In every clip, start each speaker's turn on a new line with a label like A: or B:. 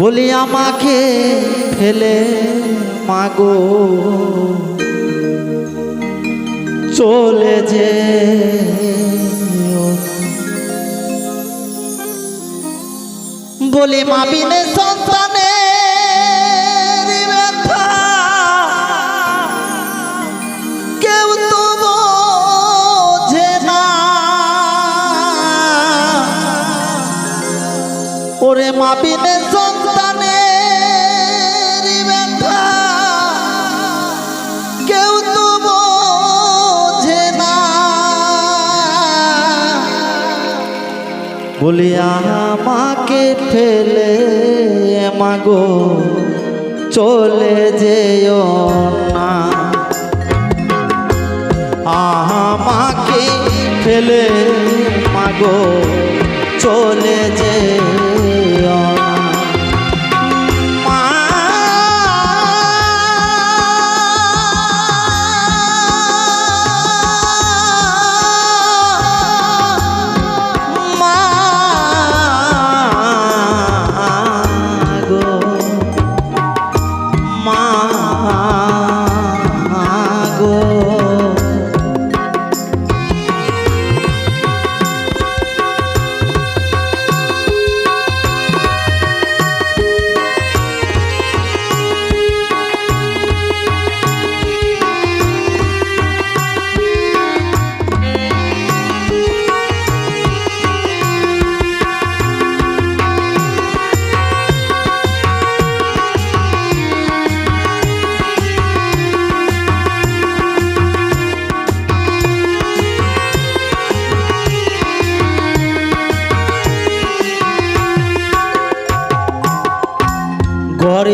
A: বলি আমাকে ফেলে মাগো। চলে যে বলি মাবিনে সন্তানের ওরে মাবিনে সন্তানের ব্যথা। কেউ তো বোঝে না। বলি, আমাকে ফেলে মাগো, চলে যেও না। আমাকে ফেলে মাগো। চলে যেও।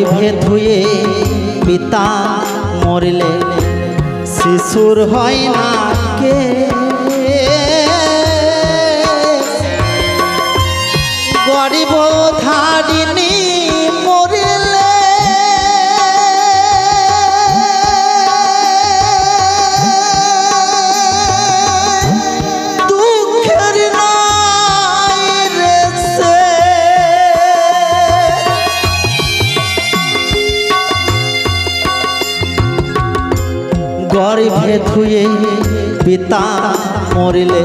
A: গর্ভে ধুয়ে পিতা মরিলে শিশুর হয় না কে? গরিব গর্ভে ধুয়ে পিতা মরিলে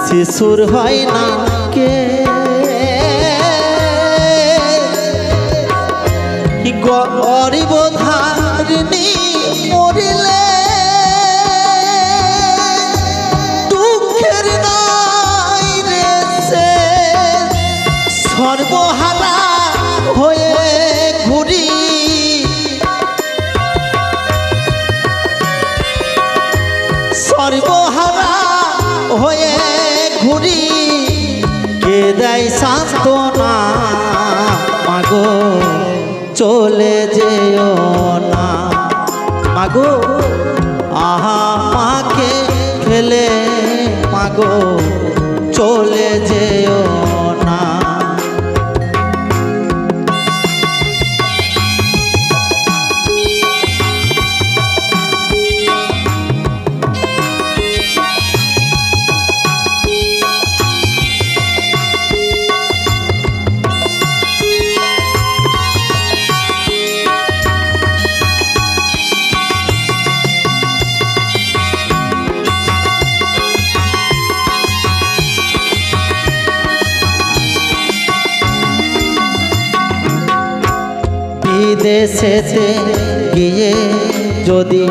A: শিশুর হয় না কে? গরিব ধারিণী মরিলে দুঃখের সর্বহারা হয়ে ঘুরি সর্বহারা হয়ে ঘুরি। কে দেয় সান্ত্বনা? মাগো, চলে যেও না। মাগো, আহা, মাকে খেলে মাগো, চলে যেও বিদেশেতে গিয়ে যদি